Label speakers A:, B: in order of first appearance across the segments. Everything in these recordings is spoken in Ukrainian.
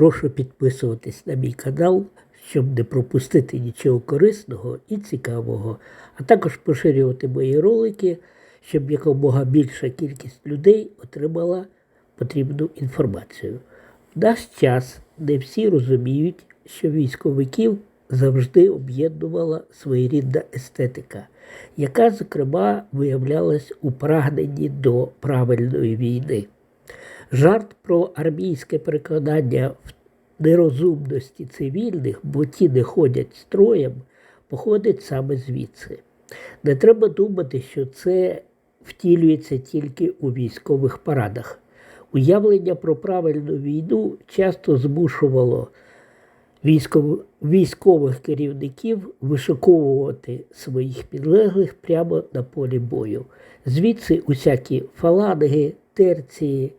A: Прошу підписуватись на мій канал, щоб не пропустити нічого корисного і цікавого, а також поширювати мої ролики, щоб якомога більша кількість людей отримала потрібну інформацію. В наш час не всі розуміють, що військовиків завжди об'єднувала своєрідна естетика, яка, зокрема, виявлялась у прагненні до правильної війни. Жарт про армійське переконання в нерозумності цивільних, бо ті не ходять строєм, походить саме звідси. Не треба думати, що це втілюється тільки у військових парадах. Уявлення про правильну війну часто змушувало військових керівників вишуковувати своїх підлеглих прямо на полі бою. Звідси усякі фаланги, терції,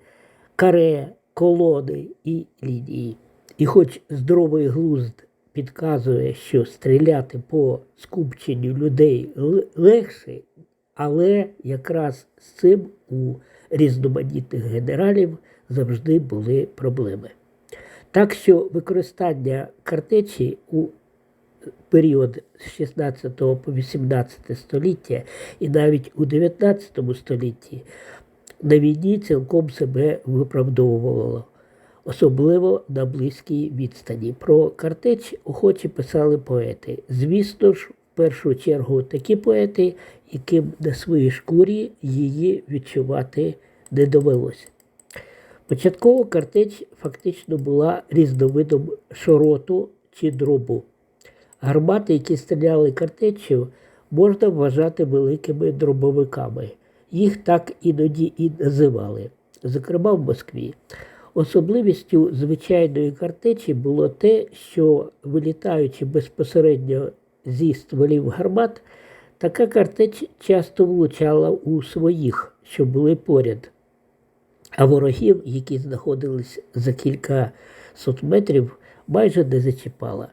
A: каре, колони і лінії. І хоч здоровий глузд підказує, що стріляти по скупченню людей легше, але якраз з цим у різноманітних генералів завжди були проблеми. Так що використання картечі у період з 16 по 18 століття і навіть у 19 столітті на війні цілком себе виправдовувало, особливо на близькій відстані. Про картеч охоче писали поети. Звісно ж, в першу чергу такі поети, яким на своїй шкурі її відчувати не довелося. Початково картеч фактично була різновидом шороту чи дробу. Гармати, які стріляли картечю, можна вважати великими дробовиками. Їх так іноді і називали, зокрема в Москві. Особливістю звичайної картечі було те, що вилітаючи безпосередньо зі стволів гармат, така картеч часто влучала у своїх, що були поряд а ворогів, які знаходились за кілька сот метрів, майже не зачіпала.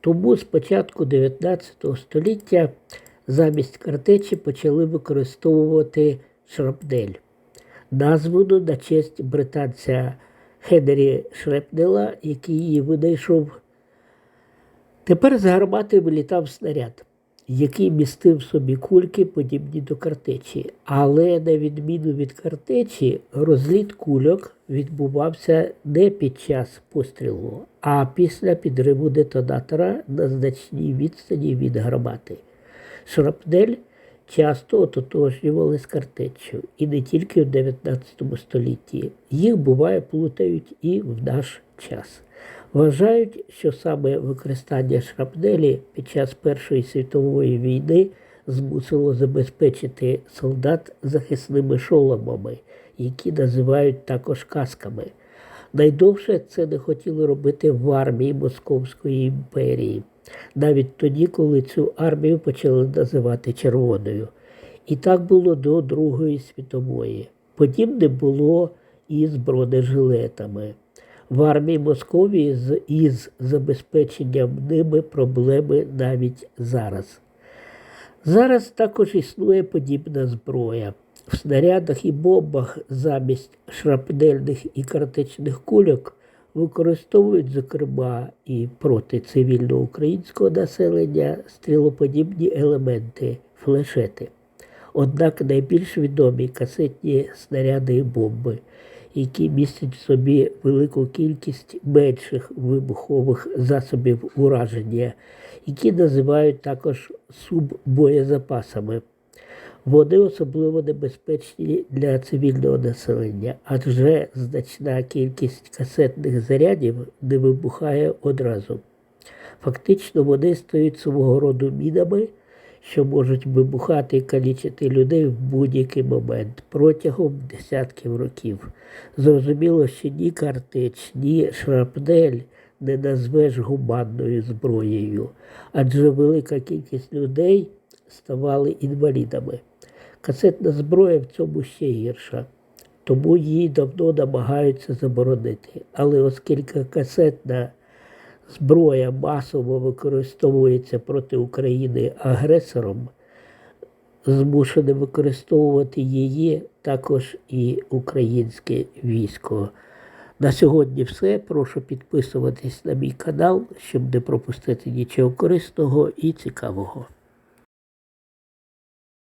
A: Тому з початку 19 століття замість картечі почали використовувати шрапнель, названу на честь британця Хенрі Шрепнела, який її винайшов. Тепер з гармати вилітав снаряд, який містив собі кульки, подібні до картечі. Але на відміну від картечі, розліт кульок відбувався не під час пострілу, а після підриву детонатора на значній відстані від гармати. Шрапнель часто ототожнювали з картеччю, і не тільки в 19 столітті. Їх буває плутають і в наш час. Вважають, що саме використання шрапнелі під час Першої світової війни змусило забезпечити солдат захисними шоломами, які називають також касками. Найдовше це не хотіли робити в армії Московської імперії, навіть тоді, коли цю армію почали називати червоною. І так було до Другої світової. Подібне було і з бронежилетами. В армії Московії з із забезпеченням ними проблеми навіть зараз. Зараз також існує подібна зброя. В снарядах і бомбах замість шрапнельних і картечних кульок використовують, зокрема, і проти цивільного українського населення стрілоподібні елементи флешети. Однак найбільш відомі касетні снаряди і бомби, які містять в собі велику кількість менших вибухових засобів ураження, які називають також суббоєзапасами. Вони особливо небезпечні для цивільного населення, адже значна кількість касетних зарядів не вибухає одразу. Фактично вони стають свого роду мінами, що можуть вибухати і калічити людей в будь-який момент протягом десятків років. Зрозуміло, що ні картеч, ні шрапнель не назвеш гуманною зброєю, адже велика кількість людей ставали інвалідами. Касетна зброя в цьому ще гірша, тому її давно намагаються заборонити. Але оскільки касетна зброя масово використовується проти України агресором, змушене використовувати її також і українське військо. На сьогодні все. Прошу підписуватись на мій канал, щоб не пропустити нічого корисного і цікавого.